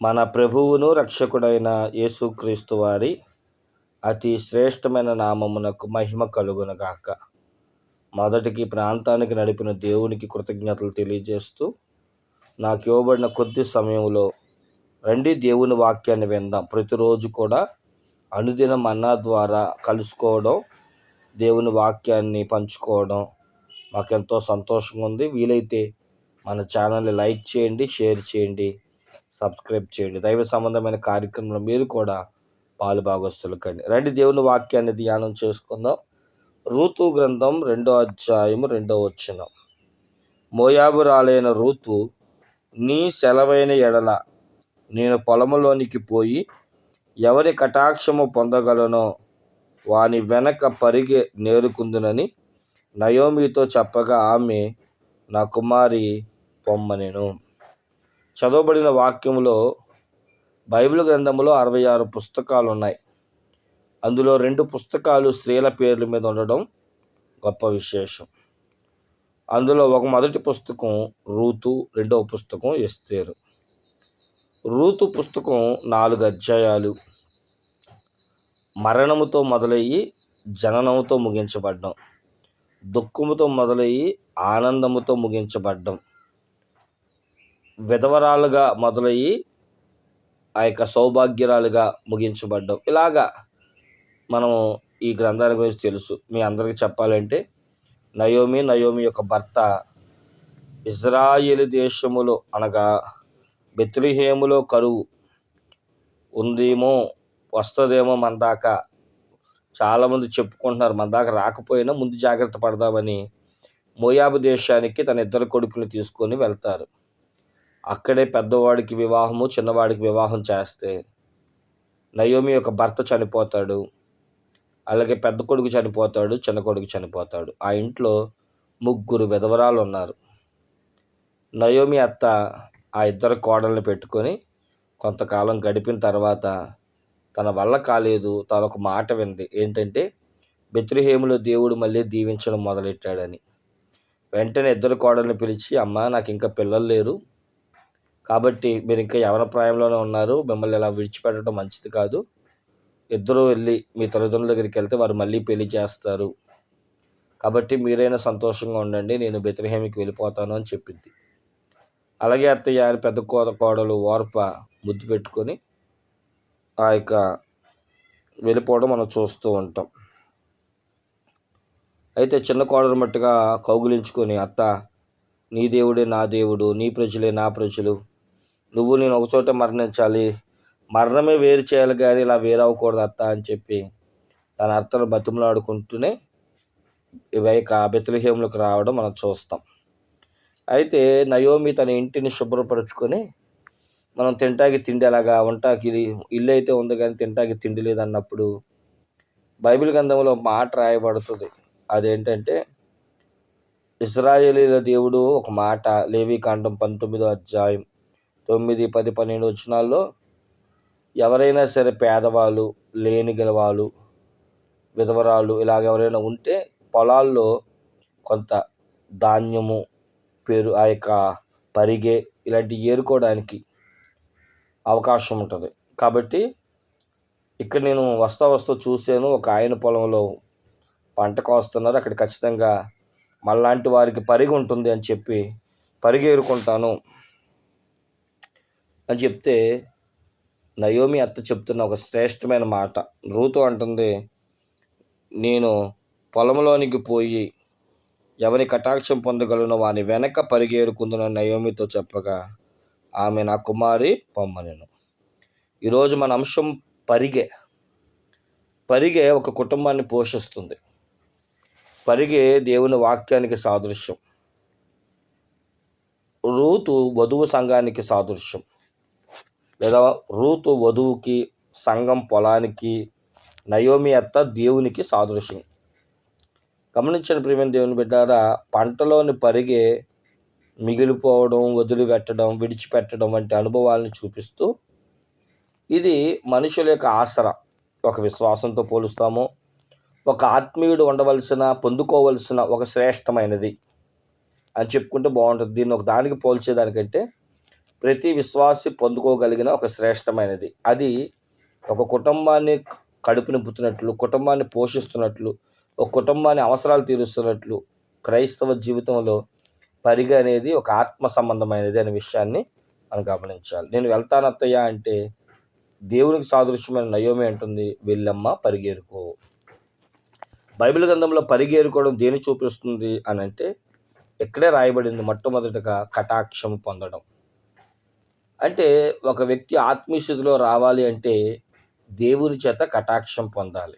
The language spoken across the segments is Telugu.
మన ప్రభువును రక్షకుడైన యేసుక్రీస్తు వారి అతి శ్రేష్టమైన నామమునకు మహిమ కలుగునగాక మొదటికి ప్రాంతానికి నడిపిన దేవునికి కృతజ్ఞతలు తెలియజేస్తూ నాకు ఇవ్వబడిన కొద్ది సమయంలో రండి దేవుని వాక్యాన్ని విందాం. ప్రతిరోజు కూడా అనుదిన మన్నా ద్వారా కలుసుకోవడం దేవుని వాక్యాన్ని పంచుకోవడం మాకెంతో సంతోషంగా ఉంది. వీలైతే మన ఛానల్ని లైక్ చేయండి షేర్ చేయండి. సబ్స్క్రైబ్ చేయండి. దైవ సంబంధమైన కార్యక్రమంలో మీరు కూడా పాలు భాగస్తులు కండి. రండి దేవుని వాక్యాన్ని ధ్యానం చేసుకుందాం. రూతు గ్రంథం రెండో అధ్యాయం రెండో వచ్చిన మోయాబురాలైన రూతు నీ సెలవైన ఎడల నేను పొలములోనికి పోయి ఎవరి కటాక్షము పొందగలనో వాని వెనక పరిగె నేరుకుందునని నయోమితో చెప్పగా ఆమె నా కుమారి పొమ్మనెను. చదవబడిన వాక్యంలో బైబిల్ గ్రంథంలో అరవై ఆరు పుస్తకాలు ఉన్నాయి అందులో రెండు పుస్తకాలు స్త్రీల పేర్ల మీద ఉండడం గొప్ప విశేషం. అందులో ఒక మొదటి పుస్తకం రూతు రెండవ పుస్తకం ఎస్తేరు. రూతు పుస్తకం నాలుగు అధ్యాయాలు. మరణముతో మొదలయ్యి జననముతో ముగించబడ్డం. దుఃఖముతో మొదలయ్యి ఆనందముతో ముగించబడ్డం. విధవరాలుగా మొదలయ్యి ఆ యొక్క సౌభాగ్యరాలుగా ముగించబడ్డం. ఇలాగా మనము ఈ గ్రంథాల గురించి తెలుసు. మీ అందరికీ చెప్పాలంటే నయోమి నయోమి యొక్క భర్త ఇజ్రాయేల్ దేశములో అనగా బెత్రిహేములో కరువు ఉందేమో వస్తుందేమో మన దాకా చాలామంది చెప్పుకుంటున్నారు. మన దాకా రాకపోయినా ముందు జాగ్రత్త పడదామని మోయాబు దేశానికి తన ఇద్దరు కొడుకుని తీసుకొని వెళ్తారు. అక్కడే పెద్దవాడికి వివాహము చిన్నవాడికి వివాహం చేస్తే నయోమి యొక్క భర్త చనిపోతాడు. అలాగే పెద్ద కొడుకు చనిపోతాడు చిన్న కొడుకు చనిపోతాడు. ఆ ఇంట్లో ముగ్గురు విధవరాలు ఉన్నారు. నయోమి అత్త ఆ ఇద్దరు కోడల్ని పెట్టుకొని కొంతకాలం గడిపిన తర్వాత తన వల్ల కాలేదు. తన ఒక మాట వింది. ఏంటంటే బెత్రిహేములో దేవుడు మళ్ళీ దీవించడం మొదలెట్టాడని. వెంటనే ఇద్దరు కోడల్ని పిలిచి అమ్మ నాకు ఇంకా పిల్లలు లేరు. కాబట్టి మీరు ఇంకా యవన ప్రాయంలోనే ఉన్నారు. మిమ్మల్ని ఇలా విడిచిపెట్టడం మంచిది కాదు. ఇద్దరు వెళ్ళి మీ తల్లిదండ్రుల దగ్గరికి వెళ్తే వారు మళ్ళీ పెళ్ళి చేస్తారు. కాబట్టి మీరైనా సంతోషంగా ఉండండి. నేను బెత్రహేమికి వెళ్ళిపోతాను అని చెప్పింది. అలాగే అత్తయ్య ఆయన పెద్ద కోత కోడలు ఓర్ప ముద్దు పెట్టుకొని ఆ యొక్క వెళ్ళిపోవడం మనం చూస్తూ ఉంటాం. అయితే చిన్న కోడలు మట్టుగా కౌగులించుకొని అత్త నీ దేవుడే నా దేవుడు నీ ప్రజలే నా ప్రజలు నువ్వు నేను ఒకచోట మరణించాలి. మరణమే వేరు చేయాలి కానీ ఇలా వేరవకూడదు అత్త అని చెప్పి తన అత్తను బతిమలాడుకుంటూనే ఇవైక బెత్లహేములకు రావడం మనం చూస్తాం. అయితే నయోమి తన ఇంటిని శుభ్రపరుచుకొని మనం తింటాకి తిండి అలాగా వంటాకి ఇల్లు అయితే ఉంది కానీ తింటాకి తిండి లేదన్నప్పుడు బైబిల్ గ్రంథంలో మాట రాయబడుతుంది. అదేంటంటే ఇస్రాయేలీల దేవుడు ఒక మాట లేవి కాండం పంతొమ్మిదో అధ్యాయం తొమ్మిది పది పన్నెండు వచనాల్లో ఎవరైనా సరే పేదవాళ్ళు లేని గెలవాళ్ళు విధవరాలు ఇలాగ ఎవరైనా ఉంటే పొలాల్లో కొంత ధాన్యము పేరు ఆ యొక్క పరిగె ఇలాంటివి ఏరుకోవడానికి అవకాశం ఉంటుంది. కాబట్టి ఇక్కడ నేను వస్తా వస్తా చూశాను. ఒక ఆయన పొలంలో పంట కోస్తున్నారు. అక్కడ ఖచ్చితంగా మళ్ళాంటి వారికి పరిగి ఉంటుంది అని చెప్పి పరిగేరుకుంటాను అని చెప్తే నయోమి అత్త చెప్తున్న ఒక శ్రేష్టమైన మాట. రూతు అంటుంది నేను పొలంలోనికి పోయి ఎవరి కటాక్షం పొందగలను వాని వెనక పరిగేరుకుందున నయోమితో చెప్పగా ఆమె నా కుమారి పొమ్మనెను. ఈరోజు మన అంశం పరిగె. పరిగె ఒక కుటుంబాన్ని పోషిస్తుంది. పరిగె దేవుని వాక్యానికి సాదృశ్యం. రూతు వధువు సంఘానికి సాదృశ్యం. లేదా రూతు వధువుకి సంఘం పొలానికి నయోమి అత్త దేవునికి సాదృశ్యం. గమనించిన ప్రియమైన దేవుని బిడ్డారా పంటలోని పరిగే మిగిలిపోవడం వదిలిపెట్టడం విడిచిపెట్టడం వంటి అనుభవాలను చూపిస్తూ ఇది మనుషుల యొక్క ఆసర. ఒక విశ్వాసంతో పోలుస్తాము. ఒక ఆత్మీయుడు ఉండవలసిన పొందుకోవలసిన ఒక శ్రేష్టమైనది అని చెప్పుకుంటే బాగుంటుంది. దీన్ని ఒక దానికి పోల్చేదానికంటే ప్రతి విశ్వాసి పొందుకోగలిగిన ఒక శ్రేష్టమైనది. అది ఒక కుటుంబాన్ని కడుపు నింపుతున్నట్లు కుటుంబాన్ని పోషిస్తున్నట్లు ఒక కుటుంబాన్ని అవసరాలు తీరుస్తున్నట్లు క్రైస్తవ జీవితంలో పరిగ అనేది ఒక ఆత్మ సంబంధమైనది అనే విషయాన్ని మనం గమనించాలి. నేను వెళ్తానత్తయ్యా అంటే దేవునికి సాదృశ్యమైన నయోమి అంటుంది వెళ్ళమ్మ పరిగేరుకో. బైబిల్ గ్రంథంలో పరిగేరుకోవడం దేని చూపిస్తుంది అని అంటే ఇక్కడే రాయబడింది మొట్టమొదటిగా కటాక్షం పొందడం. అంటే ఒక వ్యక్తి ఆత్మీయస్థితిలో రావాలి అంటే దేవుని చేత కటాక్షం పొందాలి.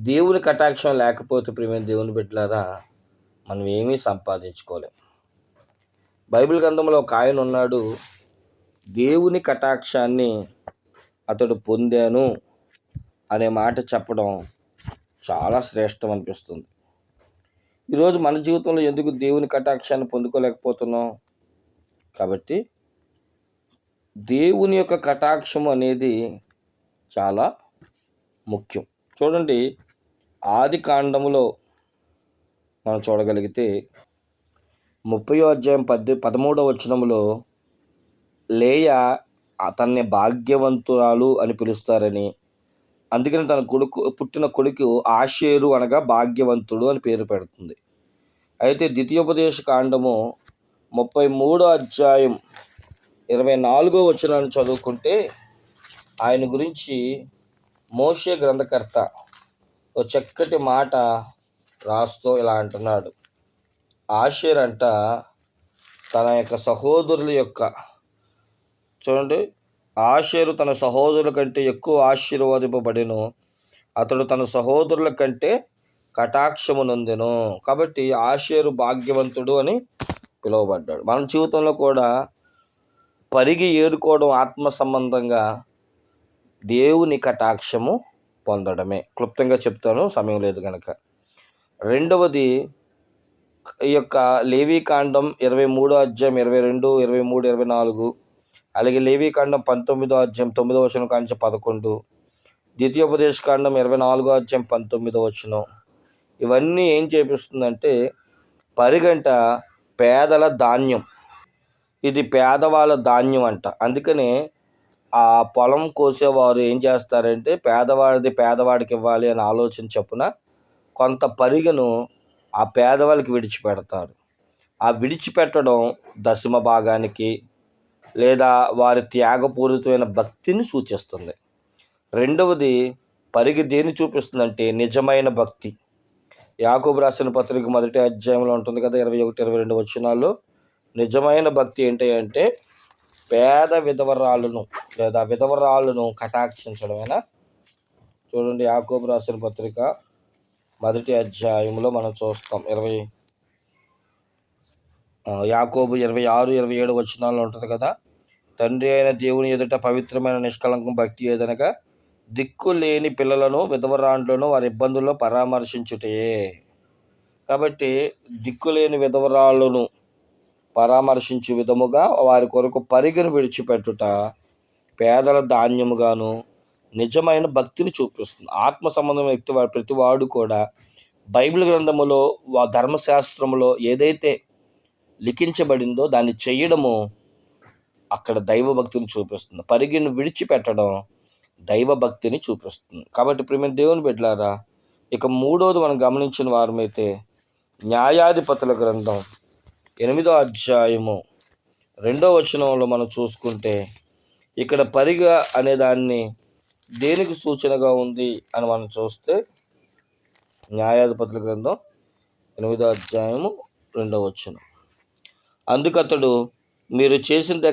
దేవుని కటాక్షం లేకపోతే ప్రేమ దేవుని బిడ్డలారా మనం ఏమీ సంపాదించుకోలేం. బైబిల్ గ్రంథంలో ఒక ఆయన ఉన్నాడు దేవుని కటాక్షాన్ని అతడు పొందాను అనే మాట చెప్పడం చాలా శ్రేష్టం అనిపిస్తుంది. ఈరోజు మన జీవితంలో ఎందుకు దేవుని కటాక్షాన్ని పొందుకోలేకపోతున్నాం? కాబట్టి దేవుని యొక్క కటాక్షం అనేది చాలా ముఖ్యం. చూడండి ఆది కాండములో మనం చూడగలిగితే ముప్పయో అధ్యాయం పద్ది పదమూడవ వచనములో లేయ అతన్ని భాగ్యవంతురాలు అని పిలుస్తారని. అందుకని తన కొడుకు పుట్టిన కొడుకు ఆషేరు అనగా భాగ్యవంతుడు అని పేరు పెడుతుంది. అయితే ద్వితీయోపదేశ కాండము ముప్పై మూడో అధ్యాయం ఇరవై నాలుగో వచనాన్ని చదువుకుంటే ఆయన గురించి మోషే గ్రంథకర్త ఓ చక్కటి మాట రాస్తూ ఇలా అంటున్నాడు. ఆషేర్ అంట తన యొక్క సహోదరుల యొక్క చూడండి ఆషేరు తన సహోదరుల కంటే ఎక్కువ ఆశీర్వాదింపబడిను. అతడు తన సహోదరుల కంటే కటాక్షమునందెను కాబట్టి ఆషేరు భాగ్యవంతుడు అని పిలువబడ్డాడు. మన జీవితంలో కూడా పరిగి ఏరుకోవడం ఆత్మ సంబంధంగా దేవుని కటాక్షము పొందడమే. క్లుప్తంగా చెప్తాను సమయం లేదు కనుక రెండవది ఈ యొక్క లేవీకాండం ఇరవై మూడో అధ్యాయం ఇరవై రెండు ఇరవై మూడు ఇరవై నాలుగు అలాగే లేవీకాండం పంతొమ్మిదో అధ్యాయం తొమ్మిదో వచనం కాంచి పదకొండు ద్వితీయోపదేశ కాండం ఇరవై నాలుగో అధ్యాయం పంతొమ్మిదో వచనం. ఇవన్నీ ఏం చేపిస్తుందంటే పరిగంట పేదల ధాన్యం. ఇది పేదవాళ్ళ ధాన్యం అంట. అందుకని ఆ పొలం కోసేవారు ఏం చేస్తారంటే పేదవాడిది పేదవాడికి ఇవ్వాలి అని ఆలోచన చొప్పున కొంత పరిగను ఆ పేదవాళ్ళకి విడిచిపెడతారు. ఆ విడిచిపెట్టడం దశమ భాగానికి లేదా వారి త్యాగపూరితమైన భక్తిని సూచిస్తుంది. రెండవది పరిగి దేని చూపిస్తుందంటే నిజమైన భక్తి. యాకూబ్ రాసిన పత్రిక మొదటి అధ్యాయంలో ఉంటుంది కదా ఇరవై ఒకటి ఇరవై రెండు వచ్చినాల్లో నిజమైన భక్తి ఏంటి అంటే పేద విధవరాలను లేదా విధవరాలను కటాక్షించడమేనా? చూడండి యాకోబు రాసిన పత్రిక మొదటి అధ్యాయంలో మనం చూస్తాం ఇరవై యాకోబు ఇరవై ఆరు ఇరవై ఏడు వచనాలు ఉంటుంది కదా? తండ్రి అయిన దేవుని ఎదుట పవిత్రమైన నిష్కలంకం భక్తి ఏదనగా దిక్కు లేని పిల్లలను విధవరాండ్లను వారి ఇబ్బందుల్లో పరామర్శించుటే. కాబట్టి దిక్కు లేని విధవరాళ్ళను పరామర్శించు విధముగా వారి కొరకు పరిగను విడిచిపెట్టుట పేదల ధాన్యముగాను నిజమైన భక్తిని చూపిస్తుంది. ఆత్మ సంబంధం వ్యక్తి ప్రతి వాడు కూడా బైబిల్ గ్రంథములో ధర్మశాస్త్రములో ఏదైతే లిఖించబడిందో దాన్ని చేయడము అక్కడ దైవభక్తిని చూపిస్తుంది. పరిగిని విడిచిపెట్టడం దైవభక్తిని చూపిస్తుంది. కాబట్టి ప్రేమ దేవుని బిడ్డలారా ఇక మూడోది మనం గమనించిన వారమైతే న్యాయాధిపతుల గ్రంథం. ఎనిమిదో అధ్యాయము రెండో వచనంలో మనం చూసుకుంటే ఇక్కడ పరిగ అనే దాన్ని దేనికి సూచనగా ఉంది అని మనం చూస్తే న్యాయాధిపతుల గ్రంథం ఎనిమిదో అధ్యాయము రెండో వచనం. అందుకతడు మీరు చేసింది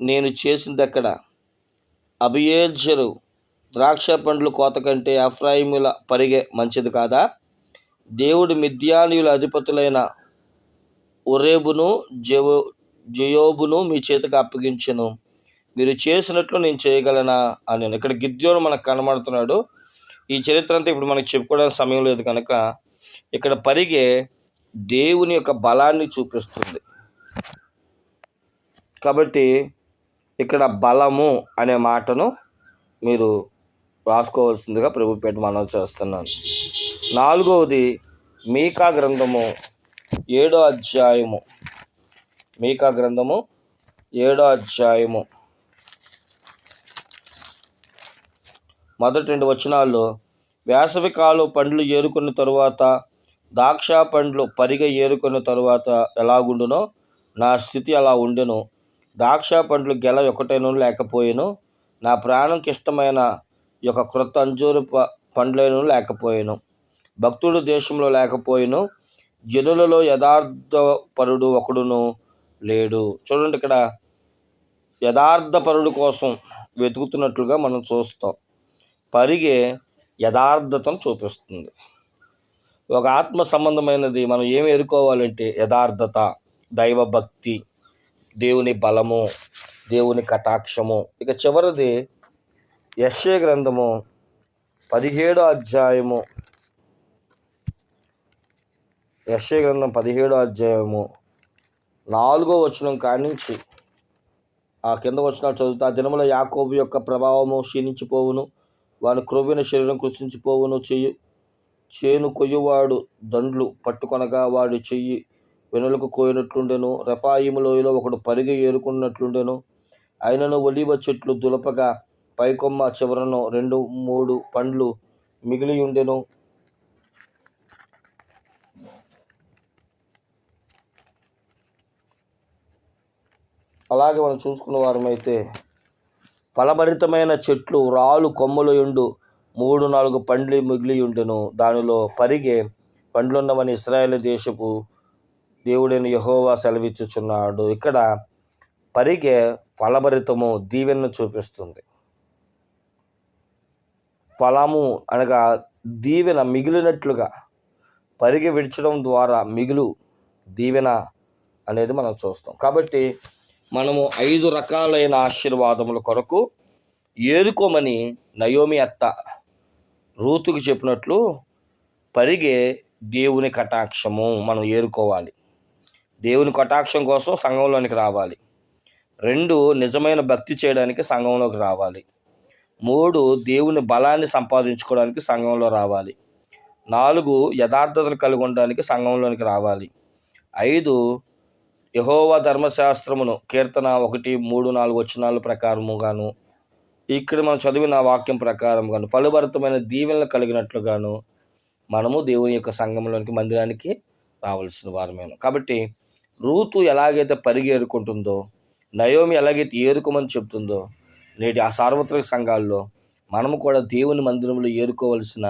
నేను చేసింది అభియేజరు ద్రాక్ష పండ్లు కోత కంటే అఫ్రాయిముల పరిగే మంచిది కాదా? దేవుడు మిద్యానీయుల అధిపతులైన ఒరేబును జవో జయోబును మీ చేతికి అప్పగించను. మీరు చేసినట్లు నేను చేయగలనా? అని ఇక్కడ గిద్యోను మనకు కనబడుతున్నాడు. ఈ చరిత్ర అంతా ఇప్పుడు మనకు చెప్పుకోవడానికి సమయం లేదు కనుక ఇక్కడ పరిగే దేవుని యొక్క బలాన్ని చూపిస్తుంది. కాబట్టి ఇక్కడ బలము అనే మాటను మీరు రాసుకోవాల్సిందిగా ప్రభుపేట మనం చేస్తున్నాను. నాలుగవది మీకా గ్రంథము ఏడో అధ్యాయము. మీకా గ్రంథము ఏడో అధ్యాయము. మొదటి రెండు వచనాల్లో వేసవి కాలం పండ్లు ఏరుకున్న తరువాత ద్రాక్ష పండ్లు పరిగ ఏరుకున్న తరువాత ఎలాగుండునో నా స్థితి అలా ఉండెను. ద్రాక్ష పండ్లు గెల ఒకటేనూ లేకపోయేను. నా ప్రాణంకి ఇష్టమైన యొక్క క్రొత్త అంజూరు ప పండ్లను లేకపోయాను. భక్తుడు దేశంలో లేకపోయాను. జనులలో యథార్థపరుడు ఒకడును లేడు. చూడండి ఇక్కడ. యథార్థపరుడు కోసం వెతుకుతున్నట్లుగా మనం చూస్తాం. పరిగే యథార్థతను చూపిస్తుంది. ఒక ఆత్మ సంబంధమైనది మనం ఏమి ఎదుర్కోవాలంటే యథార్థత దైవభక్తి దేవుని బలము దేవుని కటాక్షము. ఇక చివరిది యశ్య గ్రంథము పదిహేడో అధ్యాయము యశ్య గ్రంథం పదిహేడో అధ్యాయము నాలుగో వచనం కానించి ఆ కింద వచ్చిన చదువుతా ఆ దినముల యాకోబు యొక్క ప్రభావము క్షీణించిపోవును వాడు క్రొవ్విన శరీరం కృషించిపోవును చెయ్యి చేను కొయ్యవాడు దండ్లు పట్టుకొనగా వాడి చెయ్యి వెనులకు కోయినట్లుండెను రఫాయిము లోయలో ఒకడు పరిగి ఏరుకున్నట్లుండెను అయినను ఒలివ చెట్లు దులపగా పైకొమ్మ చివరను రెండు మూడు పండ్లు మిగిలి ఉండెను అలాగే మనం చూసుకున్న వారమైతే ఫలభరితమైన చెట్లు రాళ్ళు కొమ్మలయుండు మూడు నాలుగు పండ్లు మిగిలి ఉండెను దానిలో పరిగే పండ్లున్నవని ఇస్రాయేల్ దేశపు దేవుడైన యహోవా సెలవిచ్చుచున్నాడు. ఇక్కడ పరిగే ఫలభరితము దీవెనను చూపిస్తుంది. ఫలము అనగా దీవెన మిగిలినట్లుగా పరిగె విడిచడం ద్వారా మిగులు దీవెన అనేది మనం చూస్తాం. కాబట్టి మనము ఐదు రకాలైన ఆశీర్వాదముల కొరకు ఏరుకోమని నయోమి అత్త రూతుకి చెప్పినట్లు పరిగే దేవుని కటాక్షము మనం ఏరుకోవాలి. దేవుని కటాక్షం కోసం సంఘంలోనికి రావాలి. రెండు నిజమైన భక్తి చేయడానికి సంఘంలోకి రావాలి. మూడు దేవుని బలాన్ని సంపాదించుకోవడానికి సంఘంలో రావాలి. నాలుగు యథార్థతను కలిగి ఉండడానికి సంఘంలోనికి రావాలి. ఐదు యహోవా ధర్మశాస్త్రమును కీర్తన ఒకటి మూడు నాలుగు వచనాల ప్రకారముగాను ఇక్కడ మనం చదివిన వాక్యం ప్రకారంగాను ఫలభరితమైన దీవెనలు కలిగినట్లుగాను మనము దేవుని యొక్క సంఘంలోనికి మందిరానికి రావాల్సిన వారమేను. కాబట్టి రూతు ఎలాగైతే పరిగి ఏరుకుంటుందో నయోమి ఎలాగైతే ఏరుకోమని చెప్తుందో నేటి ఆ సార్వత్రిక సంఘాల్లో మనము కూడా దేవుని మందిరంలో ఏరుకోవలసిన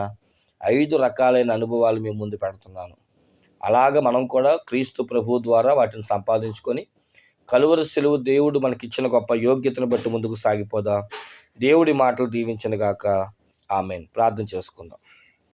ఐదు రకాలైన అనుభవాలు మేము ముందు పెడుతున్నాను. అలాగ మనం కూడా క్రీస్తు ప్రభు ద్వారా వాటిని సంపాదించుకొని కలువరు సెలవు దేవుడు మనకిచ్చిన గొప్ప యోగ్యతను బట్టి ముందుకు సాగిపోదా. దేవుడి మాటలు దీవించను గాక. ఆమెన్. ప్రార్థన చేసుకుందాం.